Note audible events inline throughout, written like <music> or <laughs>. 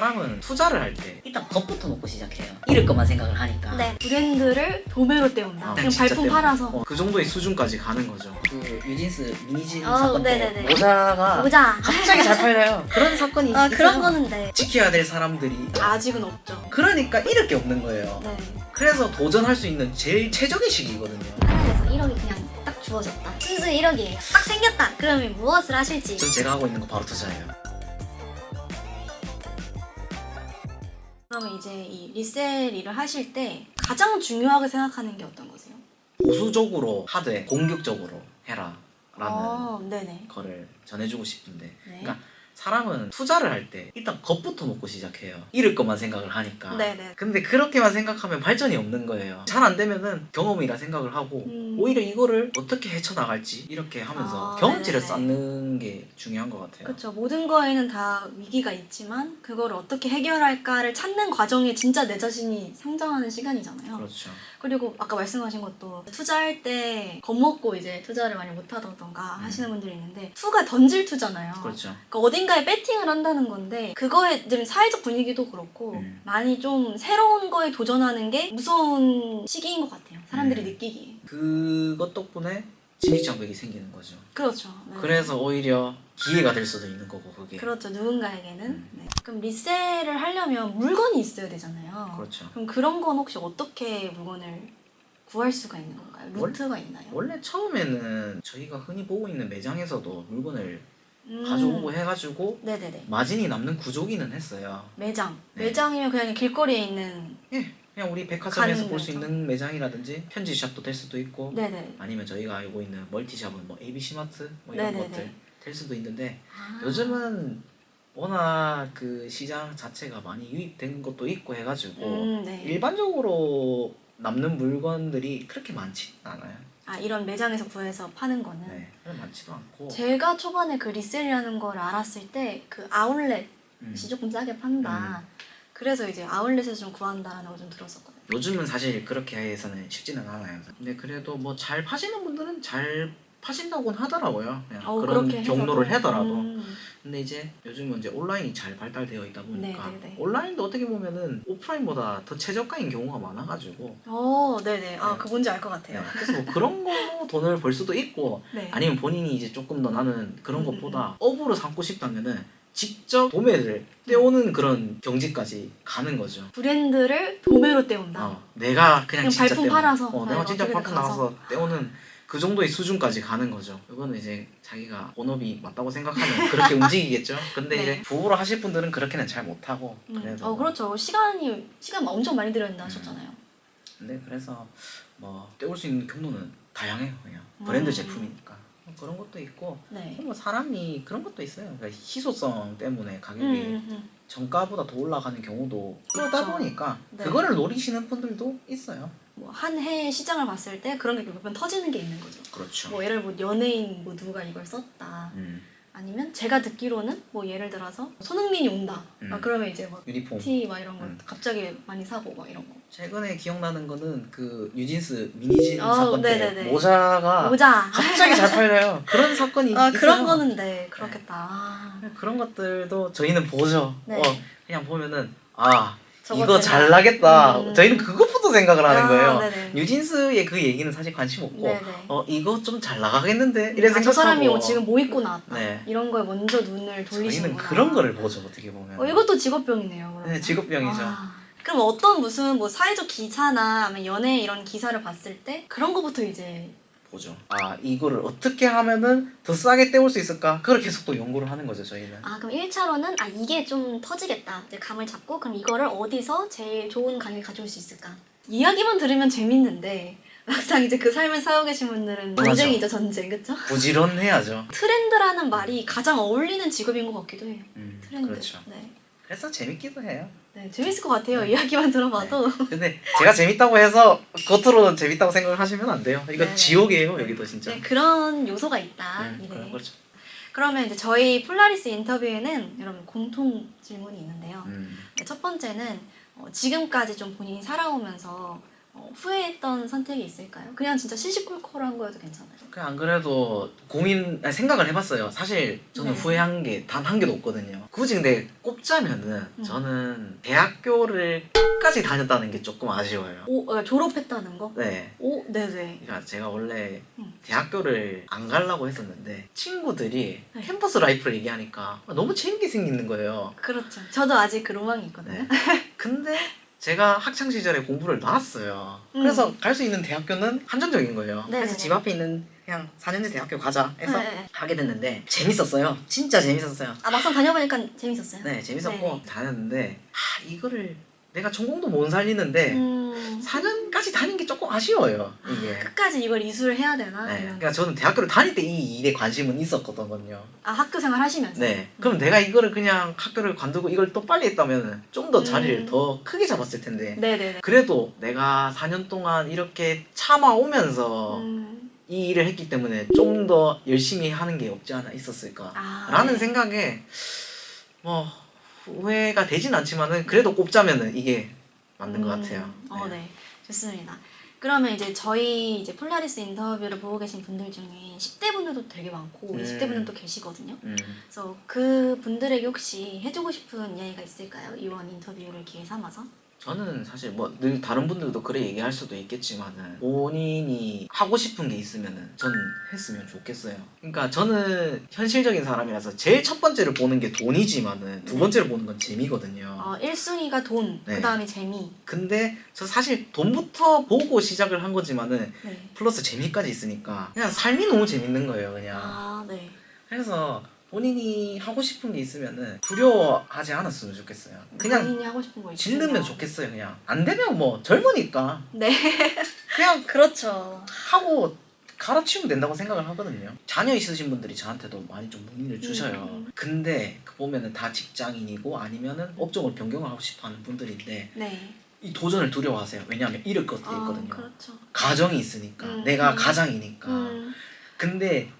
사람은 투자를 할 때 일단 겁부터 먹고 시작해요. 잃을 것만 생각을 하니까. 네. 브랜드를 도매로 때운다. 아, 그냥 진짜 발품 때문에. 팔아서. 어, 그 정도의 수준까지 가는 거죠. 그 유진스 미니진 어, 사건 때 네네네. 모자가 모자. 갑자기 잘 팔려요. <laughs> 그런 사건이 아 있어요. 그런 거는 네. 지켜야 될 사람들이 아직은 없죠. 그러니까 잃을 게 없는 거예요. 네. 그래서 도전할 수 있는 제일 최적의 시기거든요. 하나에서 1억이 그냥 딱 주어졌다. 순수 1억이에요. 딱 생겼다. 그러면 무엇을 하실지. 전 제가 하고 있는 거 바로 투자예요. 그러면 이제 이 리셀 일을 하실 때 가장 중요하게 생각하는 게 어떤 거세요? 보수적으로 하되 공격적으로 해라 라는 어, 네네. 거를 전해주고 싶은데 네. 그러니까 사람은 투자를 할 때 일단 겁부터 먹고 시작해요. 잃을 것만 생각을 하니까. 네네. 근데 그렇게만 생각하면 발전이 없는 거예요. 잘 안 되면은 경험이라 생각을 하고 음. 오히려 이거를 어떻게 헤쳐나갈지 이렇게 하면서 아, 경험치를 네네네. 쌓는 게 중요한 것 같아요. 그렇죠. 모든 거에는 다 위기가 있지만 그거를 어떻게 해결할까를 찾는 과정에 진짜 내 자신이 성장하는 시간이잖아요. 그렇죠. 그리고 아까 말씀하신 것도 투자할 때 겁먹고 이제 투자를 많이 못하던가 음. 하시는 분들이 있는데 투가 던질 투잖아요. 그렇죠. 그러니까 어딘 가에 배팅을 한다는 건데 그거에 지금 사회적 분위기도 그렇고 음. 많이 좀 새로운 거에 도전하는 게 무서운 시기인 것 같아요. 사람들이 음. 느끼기에. 그것 덕분에 진입장벽이 생기는 거죠. 그렇죠. 네. 그래서 오히려 기회가 될 수도 있는 거고 그게. 그렇죠. 누군가에게는. 음. 네. 그럼 리셀을 하려면 물건이 있어야 되잖아요. 그렇죠. 그럼 그런 건 혹시 어떻게 물건을 구할 수가 있는 건가요? 루트가 있나요? 원래 처음에는 저희가 흔히 보고 있는 매장에서도 물건을 음. 가져오고 해가지고 네네네. 마진이 남는 구조기는 했어요. 매장. 네. 매장이면 그냥 길거리에 있는. 예, 그냥 우리 백화점에서 가는 볼 수 매장. 있는 매장이라든지 편지샵도 될 수도 있고 네네. 아니면 저희가 알고 있는 멀티샵은 뭐 ABC마트 뭐 이런 네네네. 것들 될 수도 있는데 아. 요즘은 워낙 그 시장 자체가 많이 유입된 것도 있고 해가지고 음, 네. 일반적으로 남는 물건들이 그렇게 많지 않아요. 아 이런 매장에서 구해서 파는 거는. 네, 많지도 않고. 제가 초반에 그 리셀이라는 걸 알았을 때 그 아울렛이 음. 조금 싸게 판다. 그래서 이제 아울렛에서 좀 구한다는 걸 좀 들었었거든요. 요즘은 사실 그렇게 해서는 쉽지는 않아요. 근데 그래도 뭐 잘 파시는 분들은 잘 파신다고는 하더라고요. 그냥 어우, 그런 그렇게 경로를 해서도. 하더라도. 음. 근데 이제 요즘은 이제 온라인이 잘 발달되어 있다 보니까 네, 네, 네. 온라인도 어떻게 보면은 오프라인보다 더 최저가인 경우가 많아가지고 어, 네네. 아, 네. 그 뭔지 알 것 네, 같아요. 그래서 뭐 그런 걸로 돈을 벌 수도 있고 네. 아니면 본인이 이제 조금 더 나는 그런 음, 것보다 업으로 삼고 싶다면은 직접 도매를 떼오는 그런 경지까지 가는 거죠. 브랜드를 도매로 때운다. 어, 내가 그냥, 그냥 진짜 발품 떼오는, 팔아서 어, 아, 내가 진짜 어떻게든 발품 가서. 나와서 떼오는 그 정도의 수준까지 가는 거죠. 이거는 이제 자기가 본업이 맞다고 생각하면 그렇게 <laughs> 움직이겠죠. 근데 네. 이제 부부로 하실 분들은 그렇게는 잘 못하고 음. 그래도 어, 그렇죠. 시간이, 시간 엄청 많이 들여야 된다 음. 하셨잖아요. 근데 그래서 뭐 떼올 수 있는 경로는 다양해요. 그냥 브랜드 음. 제품이니까 뭐 그런 것도 있고 네. 뭐 사람이 그런 것도 있어요. 그러니까 희소성 때문에 가격이 음, 음, 음. 정가보다 더 올라가는 경우도 있다 그렇죠. 보니까 네. 그거를 노리시는 분들도 있어요. 뭐, 한 해의 시장을 봤을 때 그런 게 몇번 터지는 게 있는 거죠. 그렇죠. 뭐, 예를 뭐, 연예인 뭐, 누가 이걸 썼다. 음, 아니면 제가 듣기로는 뭐, 예를 들어서 손흥민이 온다. 음. 아, 그러면 이제 막, 유니폼. 티막 이런 거 음. 갑자기 많이 사고 막 이런 거. 최근에 기억나는 거는 그 뉴진스 미니진 어, 사건 때 네네네. 모자가 모자. 갑자기 잘 팔려요. 그런 사건이 <laughs> 아, 있어요. 그런 거는 네, 그렇겠다. 아, 그런 것들도 저희는 보죠. 네. 어, 그냥 보면은 아 이거 잘 나겠다. 음. 저희는 그것 부터 생각을 하는 아, 거예요. 네네. 뉴진스의 그 얘기는 사실 관심 없고 네네. 어 이거 좀 잘 나가겠는데 이래 아, 생각하고 저 사람이 뭐 지금 뭐 입고 나왔다. 네. 이런 거에 먼저 눈을 저희는 돌리시는구나. 그런 거를 보죠 어떻게 보면. 어, 이것도 직업병이네요. 그러면. 네, 직업병이죠. 아, 그럼 어떤 무슨 뭐 사회적 기사나 아니면 연예 이런 기사를 봤을 때 그런 거부터 이제 보죠. 아 이거를 어떻게 하면은 더 싸게 떼올 수 있을까? 그걸 계속 또 연구를 하는 거죠 저희는. 아 그럼 1차로는 아 이게 좀 터지겠다. 이제 감을 잡고 그럼 이거를 어디서 제일 좋은 가격에 가져올 수 있을까? 이야기만 들으면 재밌는데 막상 이제 그 삶을 살고 계신 분들은 맞아. 전쟁이죠 전쟁 그쵸? 부지런해야죠. 트렌드라는 말이 가장 어울리는 직업인 것 같기도 해요. 음, 트렌드. 그렇죠. 네. 그래서 재밌기도 해요. 네, 재밌을 것 같아요. 이야기만 들어봐도. 근데 제가 재밌다고 해서 겉으로는 재밌다고 생각을 하시면 안 돼요. 이거 네. 지옥이에요 여기도 진짜. 네, 그런 요소가 있다. 음, 네. 그런 거죠. 그러면 이제 저희 폴라리스 인터뷰에는 여러분 공통 질문이 있는데요. 음. 네, 첫 번째는 어, 지금까지 좀 본인이 살아오면서 어, 후회했던 선택이 있을까요? 그냥 진짜 시시콜콜한 거여도 괜찮아요. 그냥 안 그래도 고민 아니, 생각을 해봤어요. 사실 저는 네. 후회한 게 단 한 개도 없거든요. 굳이 근데 꼽자면은 음. 저는 대학교를 끝까지 다녔다는 게 조금 아쉬워요. 오, 어, 졸업했다는 거? 네. 오, 네네. 그러니까 제가 원래 음. 대학교를 안 가려고 했었는데 친구들이 네. 캠퍼스 라이프를 얘기하니까 너무 재밌게 생기는 거예요. 그렇죠. 저도 아직 그 로망이 있거든요. 네. 근데 제가 학창 시절에 공부를. 음. 그래서 갈 수 있는 대학교는 한정적인 거예요. 네네네. 그래서 집 앞에 있는 그냥 4년제 대학교 가자 해서 네. 하게 됐는데 재밌었어요. 진짜 재밌었어요. 아 막상 다녀보니까 재밌었어요. 네, 재밌었고. 다녔는데 아, 이거를 내가 전공도 못 살리는데 음, 4년까지 다닌 게 조금 아쉬워요. 이게. 끝까지 이걸 이수를 해야 되나? 네. 그러니까 저는 대학교를 다닐 때 이 일에 관심은 있었거든요. 아 학교 생활 하시면서. 네. 그럼 내가 이거를 그냥 학교를 관두고 이걸 또 빨리 했다면 좀 더 자리를 음. 더 크게 잡았을 텐데. 네네네. 그래도 내가 4년 동안 이렇게 참아오면서 음, 이 일을 했기 때문에 좀 더 열심히 하는 게 없지 않아 있었을까. 아, 라는 네. 생각에 뭐 후회가 되진 않지만은 그래도 꼽자면은 이게 맞는 것 음, 같아요. 어, 네. 네. 좋습니다. 그러면 이제 저희 이제 폴라리스 인터뷰를 보고 계신 분들 중에 10대 분들도 되게 많고 음. 20대 분들도 계시거든요. 음. 그래서 그 분들에게 혹시 해주고 싶은 이야기가 있을까요? 이번 인터뷰를 기회 삼아서? 저는 사실 뭐 늘 다른 분들도 그래 얘기할 수도 있겠지만은 본인이 하고 싶은 게 있으면은 전 했으면 좋겠어요. 그러니까 저는 현실적인 사람이라서 제일 첫 번째로 보는 게 돈이지만은 두 네. 번째로 보는 건 재미거든요. 어, 1순위가 돈, 네. 그 다음에 재미. 근데 저 사실 돈부터 보고 시작을 한 거지만은 네. 플러스 재미까지 있으니까 그냥 삶이 너무 재밌는 거예요, 그냥. 아, 네. 그래서 본인이 하고 싶은 게 있으면은 두려워하지 않았으면 좋겠어요. 그냥 본인이 하고 싶은 거 있으면. 질르면 좋겠어요, 그냥. 안 되면 뭐 젊으니까 네. <laughs> 그냥 그렇죠. 하고 갈아치우면 된다고 생각을 하거든요. 자녀 있으신 분들이 저한테도 많이 좀 문의를 주셔요. 음. 근데 그 보면은 다 직장인이고 아니면은 업종을 변경을 하고 싶어하는 분들인데 네. 이 도전을 두려워하세요. 왜냐하면 잃을 것들이 아, 있거든요. 그렇죠. 가정이 있으니까 음, 내가 음. 가장이니까. 음, 근데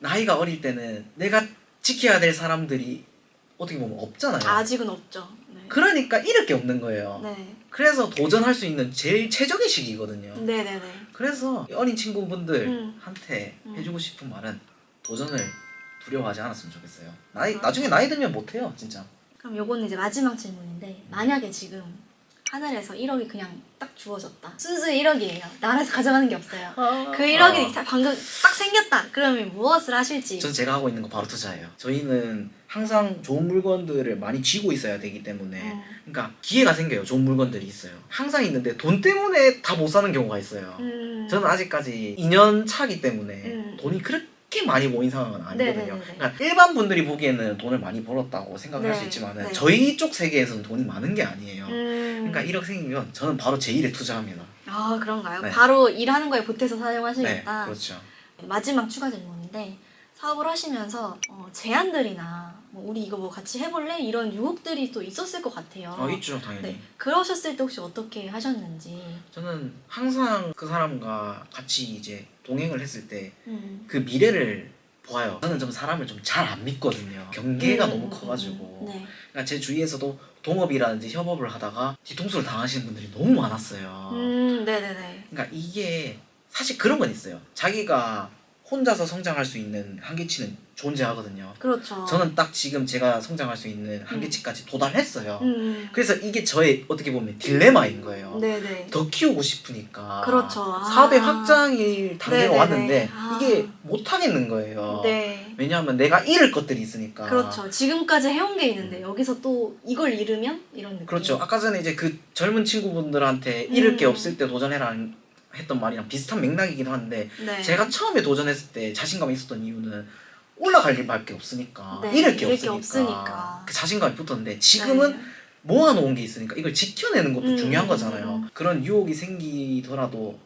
나이가 어릴 때는 내가 지켜야 될 사람들이 어떻게 보면 없잖아요. 아직은 없죠. 네. 그러니까 잃을 게 없는 거예요. 네. 그래서 도전할 수 있는 제일 최적의 시기거든요. 네네네. 그래서 이 어린 친구분들한테 음. 음. 해주고 싶은 말은 도전을 두려워하지 않았으면 좋겠어요. 나이 아. 나중에 나이 들면 못해요, 진짜. 그럼 요거는 이제 마지막 질문인데 만약에 지금 하늘에서 1억이 그냥 딱 주어졌다. 순수 1억이에요. 나라에서 가져가는 게 없어요. 그 1억이 아. 방금 딱 생겼다. 그러면 무엇을 하실지. 전 제가 하고 있는 거 바로 투자예요. 저희는 항상 좋은 물건들을 많이 쥐고 있어야 되기 때문에 음. 그러니까 기회가 생겨요. 좋은 물건들이 있어요. 항상 있는데 돈 때문에 다 못 사는 경우가 있어요. 음. 저는 아직까지 2년 차기 때문에 음. 돈이 그렇게 많이 모인 상황은 아니거든요. 네네네네. 그러니까 일반 분들이 보기에는 돈을 많이 벌었다고 생각할 수 네, 있지만은 네. 저희 쪽 세계에서는 돈이 많은 게 아니에요. 음. 그러니까 1억 생기면 저는 바로 제 일에 투자합니다. 아 그런가요? 네. 바로 일하는 거에 보태서 네, 사용하시겠다. 그렇죠. 마지막 추가 질문인데 사업을 하시면서 어, 제안들이나 뭐 우리 이거 뭐 같이 해볼래 이런 유혹들이 또 있었을 것 같아요. 어, 있죠, 당연히. 네. 그러셨을 때 혹시 어떻게 하셨는지. 저는 항상 그 사람과 같이 이제 동행을 했을 때 음. 그 미래를 보아요. 저는 좀 사람을 좀 잘 안 믿거든요. 경계가 음, 너무 음, 커가지고. 네. 그러니까 제 주위에서도 동업이라든지 협업을 하다가 뒤통수를 당하시는 분들이 너무 많았어요. 음, 네네네. 그러니까 이게 사실 그런 건 있어요. 자기가 혼자서 성장할 수 있는 한계치는 존재하거든요. 그렇죠. 저는 딱 지금 제가 성장할 수 있는 한계치까지 도달했어요. 음. 그래서 이게 저의 어떻게 보면 딜레마인 거예요. 네네. 더 키우고 싶으니까 그렇죠. 아. 사업의 확장이 단계가 네네네. 왔는데 아. 이게 못 하겠는 거예요. 네. 왜냐하면 내가 잃을 것들이 있으니까. 그렇죠. 지금까지 해온 게 있는데 여기서 또 이걸 잃으면 이런 느낌. 그렇죠. 아까 전에 이제 그 젊은 친구분들한테 잃을 게 음. 없을 때 도전해라 했던 말이랑 비슷한 맥락이긴 한데 네. 제가 처음에 도전했을 때 자신감이 있었던 이유는 올라갈 일밖에 없으니까 네, 잃을 게 잃을 게 없으니까, 없으니까. 그 자신감이 붙었는데 지금은 네. 모아놓은 게 있으니까 이걸 지켜내는 것도 음, 중요한 음, 거잖아요. 음. 그런 유혹이 생기더라도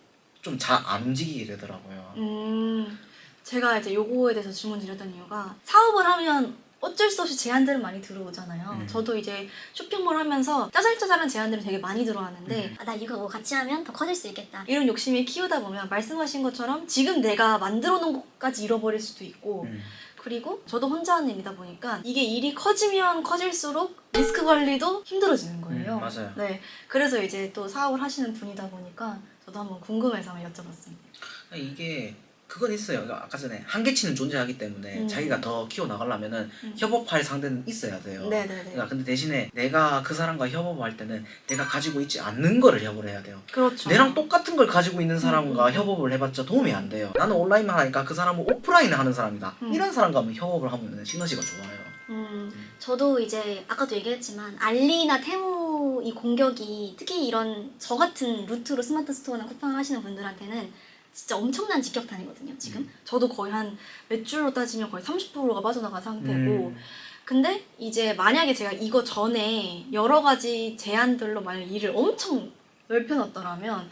좀 잘 안 움직이게 되더라고요. 음, 제가 이제 요거에 대해서 질문 드렸던 이유가 사업을 하면 어쩔 수 없이 제안들은 많이 들어오잖아요. 음. 저도 이제 쇼핑몰 하면서 짜잘짜잘한 제안들이 되게 많이 들어왔는데 음. 아, 나 이거 뭐 같이 하면 더 커질 수 있겠다. 이런 욕심이 키우다 보면 말씀하신 것처럼 지금 내가 만들어 놓은 것까지 잃어버릴 수도 있고 음. 그리고 저도 혼자 하는 일이다 보니까 이게 일이 커지면 커질수록 리스크 관리도 힘들어지는 거예요. 음, 맞아요. 네, 그래서 이제 또 사업을 하시는 분이다 보니까 저도 한번 궁금해서 한번 여쭤봤습니다. 이게 그건 있어요. 그러니까 아까 전에 한계치는 존재하기 때문에 음. 자기가 더 키워 나가려면은 음. 협업할 상대는 있어야 돼요. 네네네. 그러니까 근데 대신에 내가 그 사람과 협업을 할 때는 내가 가지고 있지 않는 거를 협업을 해야 돼요. 그렇죠. 내랑 똑같은 걸 가지고 있는 사람과 음. 협업을 해봤자 도움이 안 돼요. 나는 온라인만 하니까 그 사람은 오프라인을 하는 사람이다. 음. 이런 사람과 하면 협업을 하면 시너지가 좋아요. 음, 저도 이제 아까도 얘기했지만 알리나 테무 이 공격이 특히 이런 저 같은 루트로 스마트 스토어나 쿠팡 하시는 분들한테는 진짜 엄청난 직격탄이거든요. 지금. 지금 저도 거의 한 매출로 따지면 거의 30%가 빠져나간 상태고 음. 근데 이제 만약에 제가 이거 전에 여러 가지 제안들로 만약 일을 엄청 넓혀놨더라면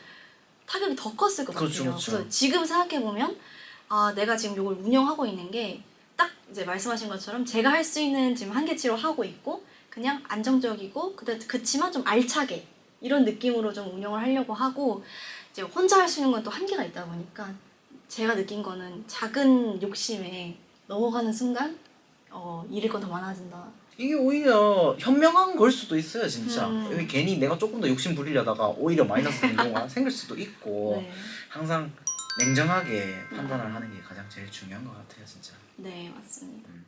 타격이 더 컸을 것 그렇죠, 같아요. 그렇죠. 래서 지금 생각해 보면 아 내가 지금 이걸 운영하고 있는 게 딱 이제 말씀하신 것처럼 제가 할 수 있는 지금 한계치로 하고 있고 그냥 안정적이고 근데 그치만 좀 알차게 이런 느낌으로 좀 운영을 하려고 하고 이제 혼자 할 수 있는 건 또 한계가 있다 보니까 제가 느낀 거는 작은 욕심에 넘어가는 순간 어, 잃을 건 더 많아진다. 이게 오히려 현명한 걸 수도 있어요, 진짜. 음. 여기 괜히 내가 조금 더 욕심 부리려다가 오히려 마이너스 되는 경우가 <laughs> 생길 수도 있고 네. 항상 냉정하게 판단을 하는 게 가장 제일 중요한 것 같아요, 진짜. 네, 맞습니다. 음.